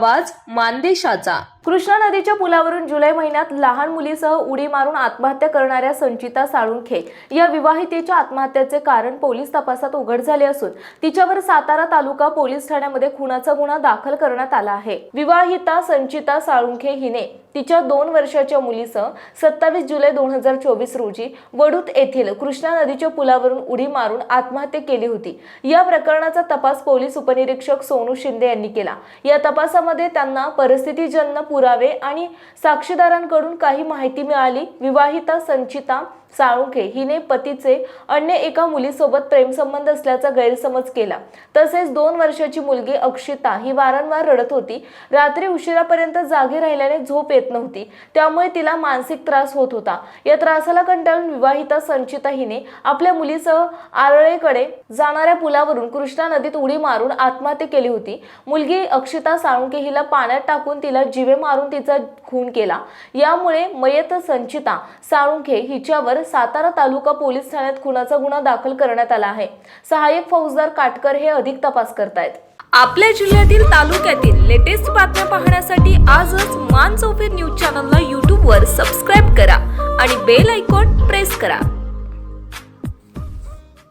आवाज मानदेशाचा. कृष्णा नदीच्या पुलावरून जुलै महिन्यात लहान मुलीसह उडी मारून आत्महत्या करणाऱ्या संचिता साळुंखे या विवाहितेच्या आत्महत्येचे कारण पोलीस तपासात उघड झाले असून तिच्यावर सातारा तालुका पोलीस ठाण्यामध्ये खुनाचा गुन्हा दाखल करण्यात आला आहे. विवाहिता संचिता साळुंखे हिने तिच्या दोन वर्षाच्या मुलीसह सत्तावीस जुलै दोन हजार चोवीस रोजी वडूत येथील कृष्णा नदीच्या पुलावरून उडी मारून आत्महत्या केली होती. या प्रकरणाचा तपास पोलीस उपनिरीक्षक सोनू शिंदे यांनी केला. या तपासामध्ये त्यांना परिस्थितीजन्य पुरावे आणि साक्षीदारांकडून काही माहिती मिळाली. विवाहिता संचिता साळुंखे हिने पतीचे अन्य एका मुलीसोबत प्रेमसंबंध असल्याचा गैरसमज केला. तसेच दोन वर्षाची मुलगी अक्षिता ही वारंवार रडत होती. रात्री उशिरापर्यंत जागी राहिल्याने झोप येत नव्हती. त्यामुळे तिला मानसिक त्रास होत होता. या त्रासाला कंटाळून विवाहिता संचिता हिने आपल्या मुलीसह आरळेकडे जाणाऱ्या पुलावरून कृष्णा नदीत उडी मारून आत्महत्या केली होती. मुलगी अक्षिता साळुंके हिला पाण्यात टाकून तिला जिवे मारून तिचा खून केला. यामुळे मयत संचिता साळुंखे हिच्यावर सातारा तालुका पोलीस ठाण्यात खुनाचा गुन्हा दाखल करण्यात आला आहे. सहाय्यक फौजदार काटकर हे अधिक तपास करतायत. आपल्या जिल्ह्यातील तालुक्यातील लेटेस्ट बातम्या पाहण्यासाठी आजच मान चौफेर न्यूज चॅनलला यूट्यूबवर सबस्क्राईब करा आणि बेल आयकॉन प्रेस करा.